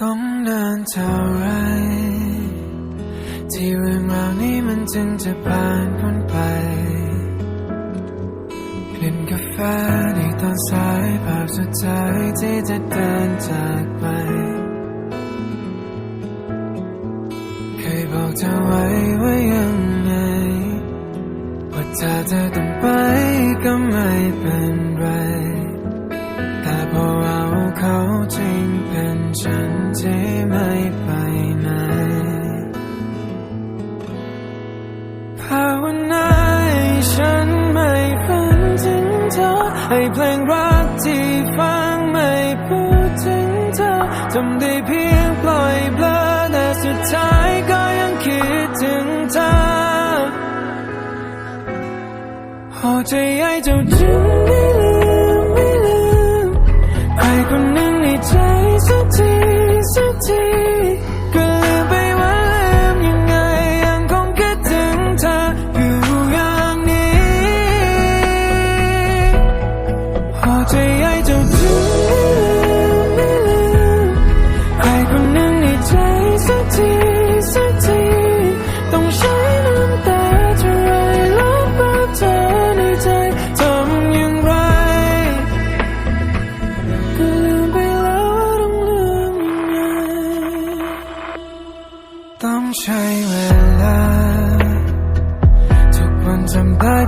ต้องเดินเท่าไร ที่เรื่องราวนี้มันจึงจะผ่านพ้นไปกลิ่นกาแฟในตอนสายภาพสุดท้ายที่จะเดินจากไป เคยบอกเธอไว้ไว่ายังไง ว่าถ้าเธอต้องไปก็ไม่เป็น ให้เพลงรักที่ฟังไม่พูดถึงเธอทำได้เพียงปล่อยเบลอแต่สุดท้ายก็ยังคิดถึงเธอหัวใจไอ้เจ้า爱就只你。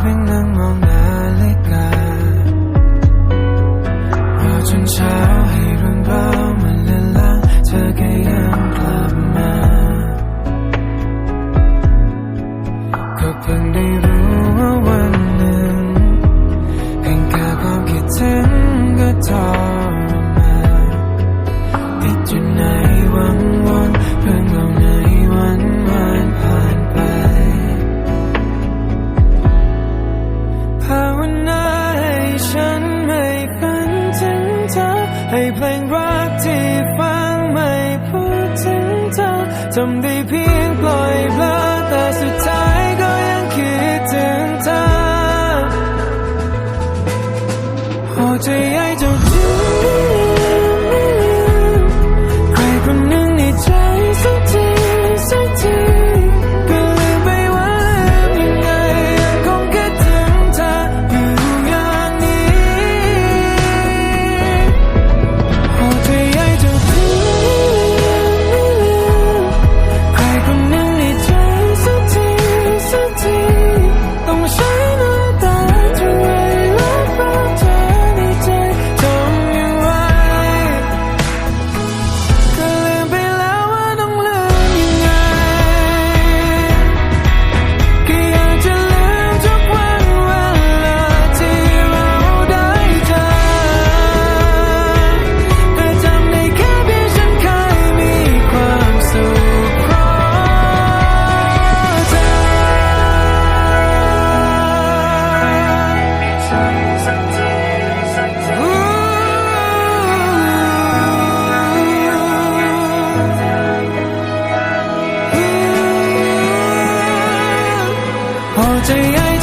driving ให้เพลงรักที่ฟังไม่พูดถึงเธอทำได้เพียงปล่อยเบลอแต่สุดท้ายก็ยังคิดถึงเธอหัวใจไอ้จง 最爱